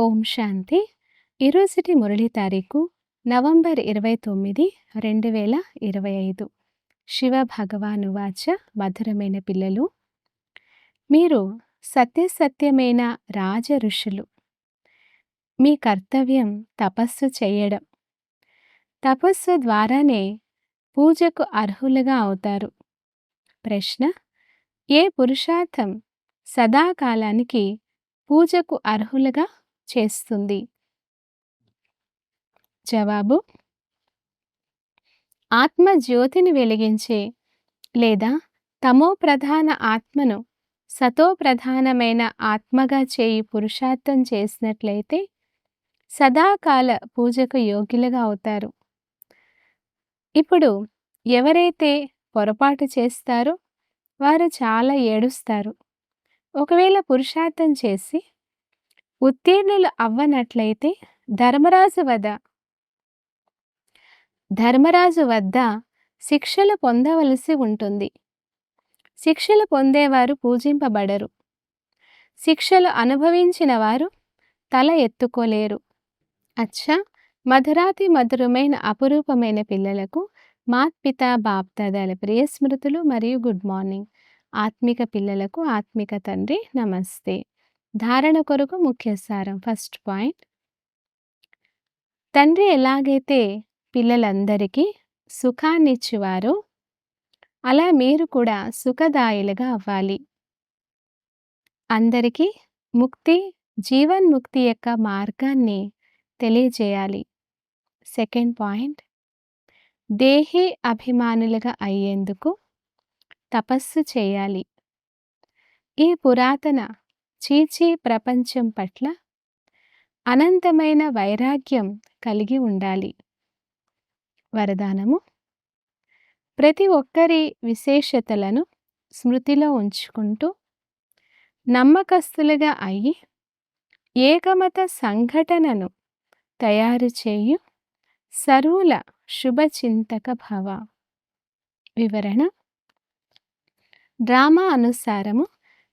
ఓం శాంతి. ఈరోజుటి మురళి తారీఖు నవంబర్ ఇరవై తొమ్మిది రెండు వేల ఇరవై ఐదు. శివ భగవాను వాచ మధురమైన పిల్లలు. మీరు సత్యసత్యమైన రాజ ఋషులు. మీ కర్తవ్యం తపస్సు చేయడం. తపస్సు ద్వారానే పూజకు అర్హులుగా అవుతారు. ప్రశ్న ఏ పురుషార్థం సదాకాలానికి పూజకు అర్హులుగా చేస్తుంది? జవాబు? ఆత్మ జ్యోతిని వెలిగించే లేదా తమో ప్రధాన ఆత్మను సతో ప్రధానమైన ఆత్మగా చేయి పురుషార్థం చేసినట్లయితే సదాకాల పూజకు యోగ్యులుగా అవుతారు. ఇప్పుడు ఎవరైతే పొరపాటు చేస్తారో వారు చాలా ఏడుస్తారు. ఒకవేళ పురుషార్థం చేసి ఉత్తీర్ణులు అవ్వనట్లయితే ధర్మరాజు వద్ద ధర్మరాజు వద్ద శిక్షలు పొందవలసి ఉంటుంది. శిక్షలు పొందేవారు పూజింపబడరు. శిక్షలు అనుభవించిన వారు తల ఎత్తుకోలేరు. అచ్చా! మధురాతి మధురమైన అపురూపమైన పిల్లలకు మాత్పిత బాప్దాదాల ప్రియ స్మృతులు మరియు గుడ్ మార్నింగ్. ఆత్మిక పిల్లలకు ఆత్మిక తండ్రి నమస్తే. ధారణ కొరకు ముఖ్య సారం. First point. తండ్రి ఎలాగైతే పిల్లలందరికీ సుఖాన్నిచ్చేవారో అలా మీరు కూడా సుఖదాయులుగా అవ్వాలి. అందరికీ ముక్తి జీవన్ముక్తి యొక్క మార్గాన్ని తెలియజేయాలి. Second point. దేహి అభిమానులుగా అయ్యేందుకు తపస్సు చేయాలి. ఈ పురాతన చీచీ ప్రపంచం పట్ల అనంతమైన వైరాగ్యం కలిగి ఉండాలి. వరదానము? ప్రతి ఒక్కరి విశేషతలను స్మృతిలో ఉంచుకుంటూ నమ్మకస్తులుగా అయ్యి ఏకమత సంఘటనను తయారు చేయు సరువుల శుభచింతక భావ. వివరణ? డ్రామా అనుసారము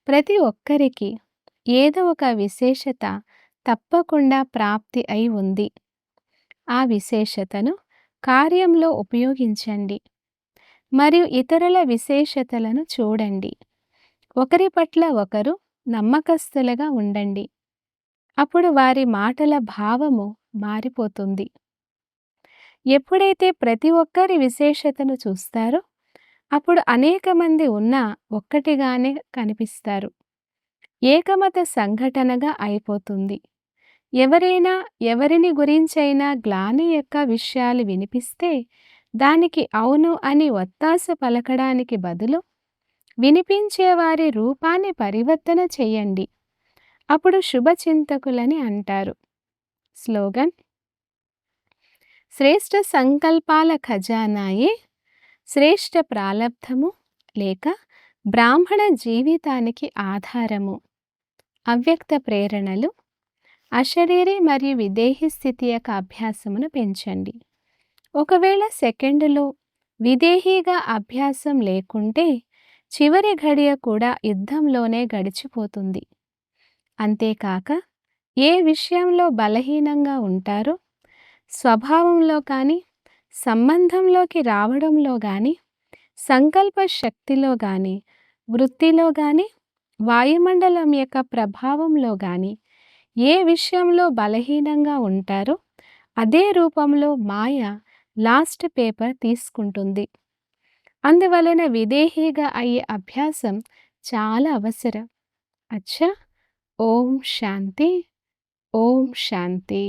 ప్రతి ఒక్కరికి ఏదో ఒక విశేషత తప్పకుండా ప్రాప్తి అయి ఉంది. ఆ విశేషతను కార్యంలో ఉపయోగించండి. మరియు ఇతరుల విశేషతలను చూడండి. ఒకరి పట్ల ఒకరు నమ్మకస్తులుగా ఉండండి. అప్పుడు వారి మాటల భావము మారిపోతుంది. ఎప్పుడైతే ప్రతి ఒక్కరి విశేషతను చూస్తారో అప్పుడు అనేక మంది ఉన్న ఒక్కటిగానే కనిపిస్తారు. ఏకమత సంఘటనగా అయిపోతుంది. ఎవరైనా ఎవరిని గురించైనా గ్లాని యొక్క విషయాలు వినిపిస్తే దానికి అవును అని ఒత్తాస పలకడానికి బదులు వినిపించేవారి రూపాన్ని పరివర్తన చెయ్యండి అప్పుడు శుభచింతకులని అంటారు. స్లోగన్ శ్రేష్ఠ సంకల్పాల ఖజానాయే శ్రేష్ఠ ప్రాలబ్ధము లేక బ్రాహ్మణ జీవితానికి ఆధారము. అవ్యక్త ప్రేరణలు అశరీరి మరియు విదేహి స్థితి యొక్క అభ్యాసమును పెంచండి. ఒకవేళ సెకండులో విదేహీగా అభ్యాసం లేకుంటే చివరి ఘడియ కూడా యుద్ధంలోనే గడిచిపోతుంది. అంతేకాక ఏ విషయంలో బలహీనంగా ఉంటారో స్వభావంలో కానీ సంబంధంలోకి రావడంలో కానీ సంకల్ప శక్తిలో కానీ వృత్తిలో కానీ వాయుమండలం యొక్క ప్రభావంలో కానీ ఏ విషయంలో బలహీనంగా ఉంటారో అదే రూపంలో మాయ లాస్ట్ పేపర్ తీసుకుంటుంది. అందువలన విదేహీగా అయ్యే అభ్యాసం చాలా అవసరం. అచ్చా. ఓం శాంతి. ఓం శాంతి.